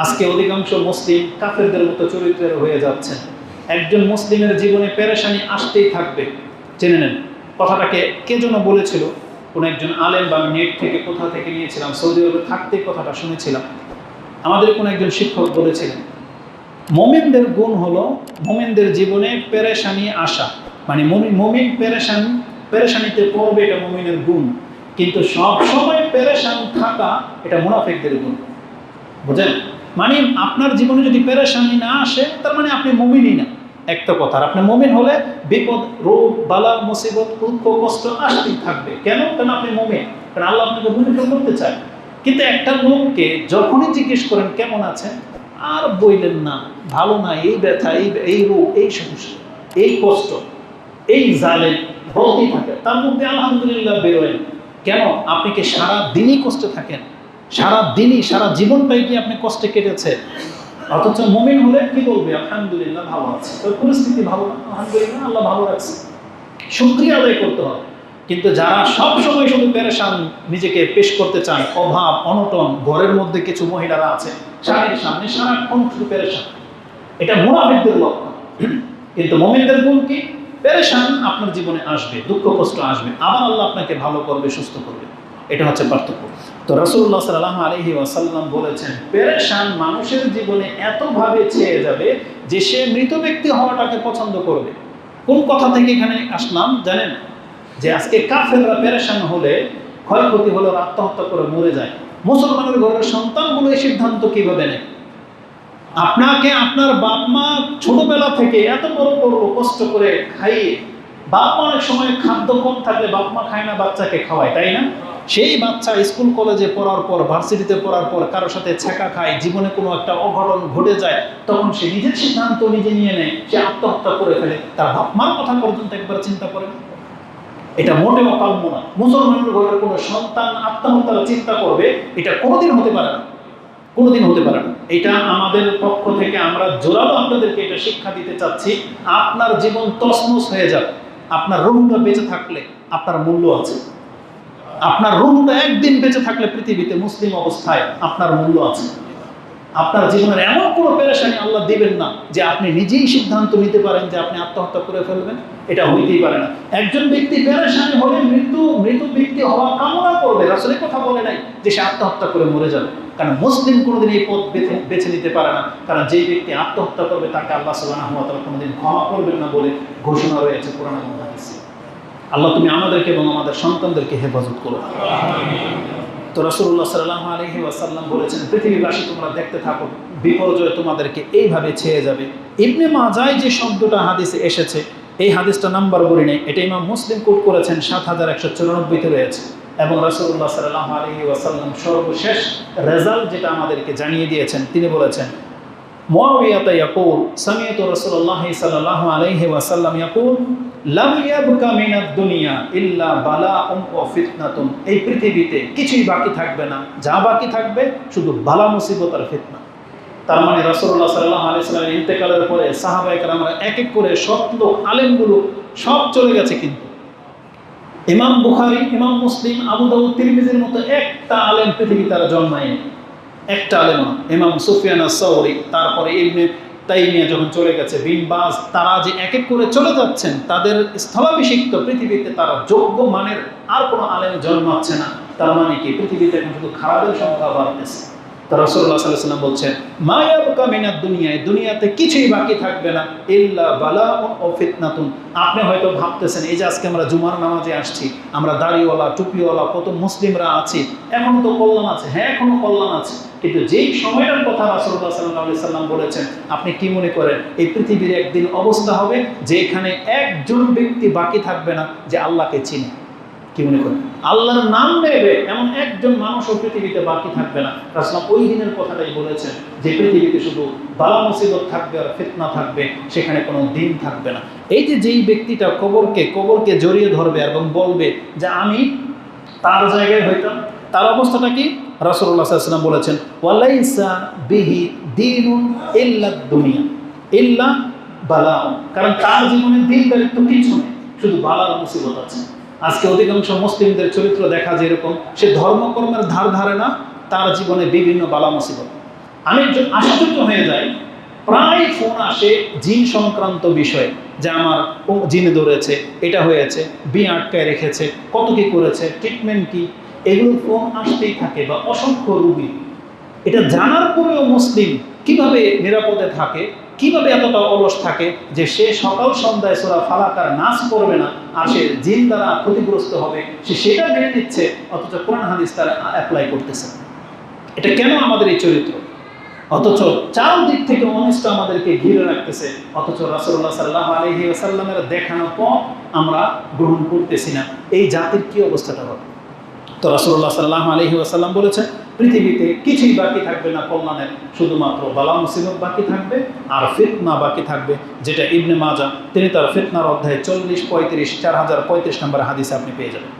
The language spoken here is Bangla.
আজকে অধিকাংশ মুসলিম কাফেরদের মতো চরিত্রের হয়ে যাচ্ছেন একজন মুসলিমের জীবনে পেরেশানি আসতেই থাকবে। জেনে নেন, কথাটাকে কে যেন বলেছিল? কোনো একজন আলেম বা নেট থেকে কোথা থেকে নিয়েছিলাম, সৌদি আরবে থাকতে কথাটা শুনেছিলাম। আমাদের কোনো একজন শিক্ষক বলেছিলেন, মোমেনদের গুণ হলো মোমেনদের জীবনে পেরেশানি আসা। মানে মমি- মোমিন পেরেশান, পেরেশানিতে পড়বে এটা মোমিনের গুণ। কিন্তু সবসময় পেরেশান থাকা এটা মুনাফিকদের গুণ। বুঝেন মানে আপনার জীবনে যদি পেরেশানি না আসে, তার মানে আপনি মুমিনই না। একটা কথা, আর আপনি মুমিন হলে বিপদ, রোগ, বালা, মুসিবত, দুঃখ, কষ্ট আসতেই থাকবে। কেন? কারণ আপনি মুমিন। কারণ আল্লাহ আপনাকে মুমিন করতে চায়। কিন্তু একটা লোককে যখনই জিজ্ঞেস করেন, কেমন আছেন? আর বইলেন না, ভালো না, এই ব্যথা, এই এই রোগ, এই সমস্যা, এই কষ্ট, এই জালে বলতেই থাকে। তার মধ্যে আলহামদুলিল্লাহ বেরোয়। কেন? আপনি কি সারা দিনই কষ্টে থাকেন? সারা দিনই সারা জীবনটাই কি আপনি কষ্টে কেটেছে অথচ মুমিন হলে কি বলবে? আলহামদুলিল্লাহ ভালো আছে। তোর পরিস্থিতি ভালো আলহামদুলিল্লাহ আল্লাহ ভালো রাখছে। শুক্রিয়া আদায় করতে হবে। কিন্তু যারা সব সময় শুধু পেরেশান নিজেকে পেশ করতে চান অভাব, অনটন, ঘরের মধ্যে কিছু মহিলারা আছে স্বামীর সামনে সারাক্ষণ শুধু পেরেশান। এটা মুনাফিকদের লক্ষণ। কিন্তু মোমিনদের গুণ কি? পেরেশান আপনার জীবনে আসবে, দুঃখ, কষ্ট আসবে। আবার আল্লাহ আপনাকে ভালো করবে, সুস্থ করবে। এটা হচ্ছে পার্থক্য। তো রসুল্লাহ সাল্লাহ আলহি ওয়াসাল্লাম বলেছেন, পেরেশান মানুষের জীবনে এতভাবে ছেয়ে যাবে যে সে মৃত ব্যক্তি হওয়াটাকে পছন্দ করবে। কোন কথা থেকে এখানে আসলাম জানেন? যে আজকে কাফেররা পেরেশান হলে ক্ষয়ক্ষতি হলে আত্মহত্যা করে মরে যায়। মুসলমানের ঘরের সন্তানগুলো এই সিদ্ধান্ত কীভাবে নেয়? আপনাকে আপনার বাপ মা ছোটবেলা থেকে এত বড় বড় কষ্ট করে খাইয়ে বাপ মা অনেক সময় খাদ্য কম থাকলে বাপ মা খায় না, বাচ্চাকে খাওয়ায়, তাই না? সেই বাচ্চা স্কুল কলেজে পড়ার পর, ভার্সিটিতে পড়ার পর কারও সাথে ছেঁকা খায়, জীবনে কোনো একটা অঘটন ঘটে যায়, তখন সে নিজের সিদ্ধান্ত নিজে নিয়ে নেয়, সে আত্মহত্যা করে ফেলে। তার বাপ মার কথা পর্যন্ত একবার চিন্তা করে এটা মোটে কাম্য না। মুসলমানের ঘরের কোনো সন্তান আত্মহত্যার চিন্তা করবে, এটা কোনোদিন হতে পারে না। কোনোদিন হতে পারে না। এটা আমাদের পক্ষ থেকে আমরা জোরালো আপনাদেরকে এটা শিক্ষা দিতে চাচ্ছি, আপনার জীবন তসমস হয়ে যাবে। আপনার রুমটা বেঁচে থাকলে আপনার মূল্য আছে। আপনার রুমটা একদিন বেঁচে থাকলে পৃথিবীতে মুসলিম অবস্থায় আপনার মূল্য আছে। আপনার জীবনের এমন কোনো পেরেশানি আল্লাহ দিবেন না যে আপনি নিজেই সিদ্ধান্ত নিতে পারেন যে আপনি আত্মহত্যা করে ফেলবেন। এটা হইতেই পারে না। একজন ব্যক্তি পেরেশানি হলে মৃত্যু, মৃত ব্যক্তি হওয়া কামনা করবে। আসলে কথা বলে নাই যে সে আত্মহত্যা করে মরে যাবে। কারণ মুসলিম কোনোদিন এই পথ বেছে বেছে নিতে পারে না। কারণ যেই ব্যক্তি আত্মহত্যা করবে তাকে আল্লাহ সুবাহ কোনোদিন ক্ষমা করবেন না বলে ঘোষণা রয়েছে পুরানো হাদিসে। আল্লাহ তুমি আমাদেরকে এবং আমাদের সন্তানদেরকে হেফাজত করো। তো রসুল্লাহ সাল্লাহ আলহি ওয়াসাল্লাম বলেছেন পৃথিবীবাসী তোমরা দেখতে থাকো, বিপর্যয় তোমাদেরকে এইভাবে ছেয়ে যাবে। ইবনে মাজায় যে শব্দটা হাদিসে এসেছে, এই হাদিসটা নাম্বার বলি নেই, এটা ইমাম মুসলিম কোট করেছেন, সাত হাজার একশো চুরানব্বইতে রয়েছে। এবং রসুল্লাহ সাল্লাহ আলহি ওয়াসাল্লাম সর্বশেষ রেজাল্ট যেটা আমাদেরকে জানিয়ে দিয়েছেন, তিনি বলেছেন মুআবিয়াত ইয়াকুল সামিয়াতু রাসূলুল্লাহ সাল্লাল্লাহু আলাইহি ওয়াসাল্লাম ইয়াকুল, লাম ইয়াবকা মিনাদ দুনিয়া ইল্লা বালাউন ওয়া ফিতনাতুন। এই পৃথিবীতে কিছুই বাকি থাকবে না। যা বাকি থাকবে শুধু বালা মুসিবত আর ফিতনা। তার মানে রাসূলুল্লাহ সাল্লাল্লাহু আলাইহি সাল্লামের ইন্তেকালের পরে সাহাবায়ে কেরামরা এক এক করে লোক আলেমগুলো সব চলে গেছে কিন্তু। ইমাম বুখারী, ইমাম মুসলিম, আবু দাউদ মতো একটা আলেম পৃথিবী তারা জন্মায়নি। একটা আলেমা, ইমাম সুফিয়ানা সৌরি তারপরে ইবনে তাইমিয়া যখন চলে গেছে, বিন বাজ, তারা যে এক এক করে চলে যাচ্ছেন, তাদের স্থলাভিষিক্ত পৃথিবীতে তারা যোগ্য মানের আর কোনো আলেম জন্মাচ্ছে না। তার মানে কি? পৃথিবীতে এখন শুধু খারাপের সংখ্যা বাড়তেছে। দাড়িওয়ালা, টুপিওয়ালা মুসলিমরা আছি এখন তো আছে হ্যাঁ এখনও আছে, কিন্তু যেই সময়টার কথা বলেছেন, আপনি কি মনে করেন, এই পৃথিবীর একদিন অবস্থা হবে যে এখানে একজন ব্যক্তি বাকি থাকবে না, যে আল্লাহকে চিনে? কি মনে করেন? আল্লাহর নাম নেবে এমন একজন মানুষও পৃথিবীতে বাকি থাকবে না। রাসলাম ওই দিনের কথাটাই বলেছেন যে পৃথিবীতে শুধু বালা মুসিবত থাকবে আর ফিতনা থাকবে, সেখানে কোনো দিন থাকবে না। এই যে যেই ব্যক্তিটা কবরকে কবরকে জড়িয়ে ধরবে এবং বলবে যে আমি তার জায়গায় হইতাম, তার অবস্থাটা কি? রাসুল্লাহ সাল্লাম বলেছেন, ওয়ালাইসা বিহি দিনুন ইল্লা দুনিয়া, ইল্লা বালা কারণ তার জীবনে দিন দারিত্ব কিছু নেই, শুধু বালার মুসিবত আছে। আজকে অধিকাংশ মুসলিমদের চরিত্র দেখা যেরকম সে ধর্মকর্মের ধার ধারে না, তার জীবনে বিভিন্ন বালা মুসিবত। আমি একজন আশ্চর্য হয়ে যাই, প্রায় ফোন আসে জিন সংক্রান্ত বিষয়ে, যে আমার জিনে ধরেছে, এটা হয়েছে, বি আটকায় রেখেছে, কত কি করেছে ট্রিটমেন্ট কি? এগুলো ফোন আসতেই থাকে, বা অসংখ্য রুগী। এটা জানার পরেও মুসলিম কীভাবে নিরাপদে থাকে? কীভাবে এতটা অলস থাকে যে সে সকাল সন্ধ্যায় সোরা ফালাকার নাচ করবে না আর সে জিন দ্বারা ক্ষতিগ্রস্ত হবে? সে সেটা মেনে নিচ্ছে, অথচ কোরআন হাদিস তারা অ্যাপ্লাই করতেছে। এটা কেন আমাদের এই চরিত্র? অথচ চার দিক থেকে অনিষ্ট আমাদেরকে ঘিরে রাখতেছে, অথচ রাসুল্লাহ সাল্লাহ আলহি আসাল্লামের দেখানো পথ আমরা গ্রহণ করতেছি না। এই জাতির কি অবস্থাটা হবে? তো রাসুল্লাহ সাল্লাহ আলহি আসাল্লাম বলেছেন পৃথিবীতে কিছুই বাকি থাকবে না কল্যাণের, শুধুমাত্র বালা মুসিবত বাকি থাকবে আর ফিতনা বাকি থাকবে, যেটা ইবনে মাজা তিনি তার ফিতনার অধ্যায় চল্লিশ পঁয়ত্রিশ, চার হাজার পঁয়ত্রিশ নম্বর হাদিসে আপনি পেয়ে যাবেন।